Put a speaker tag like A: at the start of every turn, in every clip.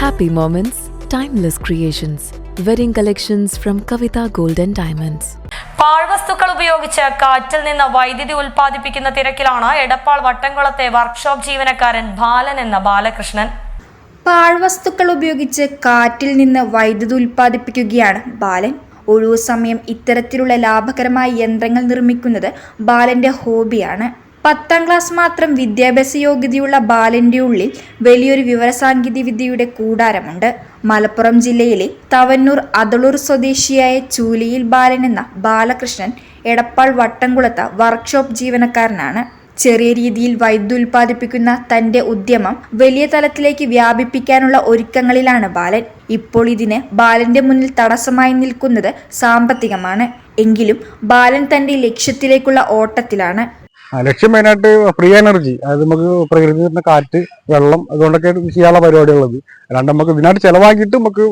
A: Happy moments, timeless creations. Wedding collections from Kavita Gold and Diamonds.
B: പാഴ്വസ്തുക്കൾ ഉപയോഗിച്ച് കാറ്റിൽ നിന്ന് വൈദ്യുതി ഉൽപ്പാദിപ്പിക്കുന്ന തിരക്കിലാണ് എടപ്പാൾ വട്ടംകുളത്തെ വർക്ക്ഷോപ്പ് ജീവനക്കാരൻ ബാലൻ എന്ന ബാലകൃഷ്ണൻ
C: പാഴ്വസ്തുക്കൾ ഉപയോഗിച്ച് കാറ്റിൽ നിന്ന് വൈദ്യുതി ഉൽപ്പാദിപ്പിക്കുകയാണ് ബാലൻ ഒഴിവു സമയം ഇത്തരത്തിലുള്ള ലാഭകരമായ യന്ത്രങ്ങൾ നിർമ്മിക്കുന്നത് ബാലന്റെ ഹോബിയാണ് പത്താം ക്ലാസ് മാത്രം വിദ്യാഭ്യാസ യോഗ്യതയുള്ള ബാലന്റെ ഉള്ളിൽ വലിയൊരു വിവരസാങ്കേതിക വിദ്യയുടെ കൂടാരമുണ്ട്. മലപ്പുറം ജില്ലയിലെ തവന്നൂർ അതളൂർ സ്വദേശിയായ ചൂലിയിൽ ബാലൻ എന്ന ബാലകൃഷ്ണൻ എടപ്പാൾ വട്ടംകുളത്ത് വർക്ക്ഷോപ്പ് ജീവനക്കാരനാണ്. ചെറിയ രീതിയിൽ വൈദ്യുതി ഉൽപ്പാദിപ്പിക്കുന്ന തന്റെ ഉദ്യമം വലിയ തലത്തിലേക്ക് വ്യാപിപ്പിക്കാനുള്ള ഒരുക്കങ്ങളിലാണ് ബാലൻ. ഇപ്പോൾ ഇതിന് ബാലന്റെ മുന്നിൽ തടസ്സമായി നിൽക്കുന്നത് സാമ്പത്തികമാണ്. എങ്കിലും ബാലൻ തന്റെ ലക്ഷ്യത്തിലേക്കുള്ള ഓട്ടത്തിലാണ്.
D: ലക്ഷ്യം മെയിനായിട്ട് ഫ്രീ എനർജി അതായത് നമുക്ക് പ്രകൃതി തരുന്ന കാറ്റ് വെള്ളം അതുകൊണ്ടൊക്കെ ചെയ്യാനുള്ള പരിപാടിയുള്ളത് അല്ലാണ്ട് നമുക്ക് ഇതിനായിട്ട് ചിലവാക്കിയിട്ട് നമുക്ക്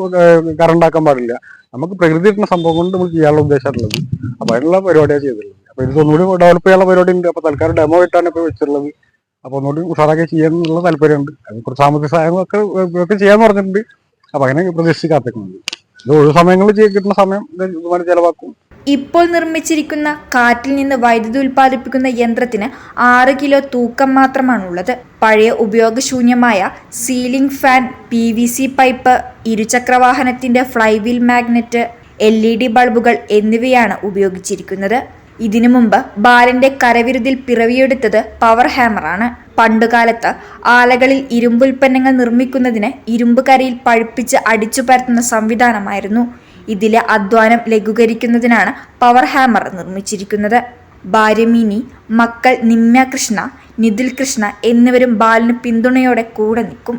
D: കറണ്ട് ആക്കാൻ പാടില്ല. നമുക്ക് പ്രകൃതി തരുന്ന സംഭവം കൊണ്ട് നമുക്ക് ചെയ്യാനുള്ള ഉദ്ദേശമായിട്ടുള്ളത്. അപ്പോൾ അതിനുള്ള പരിപാടിയാണ് ചെയ്തിട്ടുള്ളത്. അപ്പോൾ ഇത് ഒന്നുകൂടി ഡെവലപ്പ് ചെയ്യാനുള്ള പരിപാടി ഉണ്ട്. അപ്പോൾ തൽക്കാലം ഡെമോ ആയിട്ടാണ് ഇപ്പൊ വെച്ചിട്ടുള്ളത്. അപ്പൊ ഒന്നുകൂടി ഉഷാറാക്കി ചെയ്യാനുള്ള താല്പര്യമുണ്ട്. അത് കുറച്ച് സാമ്പത്തിക സഹായമൊക്കെ ഒക്കെ ചെയ്യാൻ പറഞ്ഞിട്ടുണ്ട്. അപ്പൊ അങ്ങനെ പ്രതീക്ഷിച്ച് കാത്തിക്കുന്നുണ്ട് ഇത് ഒഴിവ് സമയങ്ങളിൽ കിട്ടുന്ന സമയം ചെലവാക്കും.
C: ഇപ്പോൾ നിർമ്മിച്ചിരിക്കുന്ന കാറ്റിൽ നിന്ന് വൈദ്യുതി ഉൽപ്പാദിപ്പിക്കുന്ന യന്ത്രത്തിന് ആറ് കിലോ തൂക്കം മാത്രമാണുള്ളത്. പഴയ ഉപയോഗശൂന്യമായ ceiling fan P V C pipe ഇരുചക്രവാഹനത്തിന്റെ flywheel magnet L E D ബൾബുകൾ എന്നിവയാണ് ഉപയോഗിച്ചിരിക്കുന്നത്. ഇതിനു മുമ്പ് ബാലന്റെ കരവിരുതിൽ പിറവിയെടുത്തത് പവർ ഹാമറാണ്. പണ്ടുകാലത്ത് ആലകളിൽ ഇരുമ്പുൽപ്പന്നങ്ങൾ നിർമ്മിക്കുന്നതിന് ഇരുമ്പ് കരയിൽ പഴുപ്പിച്ച് അടിച്ചു പരത്തുന്ന സംവിധാനമായിരുന്നു. ഇതിലെ അധ്വാനം ലഘൂകരിക്കുന്നതിനാണ് പവർ ഹാമർ നിർമ്മിച്ചിരിക്കുന്നത്. ഭാര്യമിനി മക്കൾ നിമ്യ കൃഷ്ണ നിതിൽ കൃഷ്ണ എന്നിവരും ബാലിന് പിന്തുണയോടെ കൂടെ നിൽക്കും.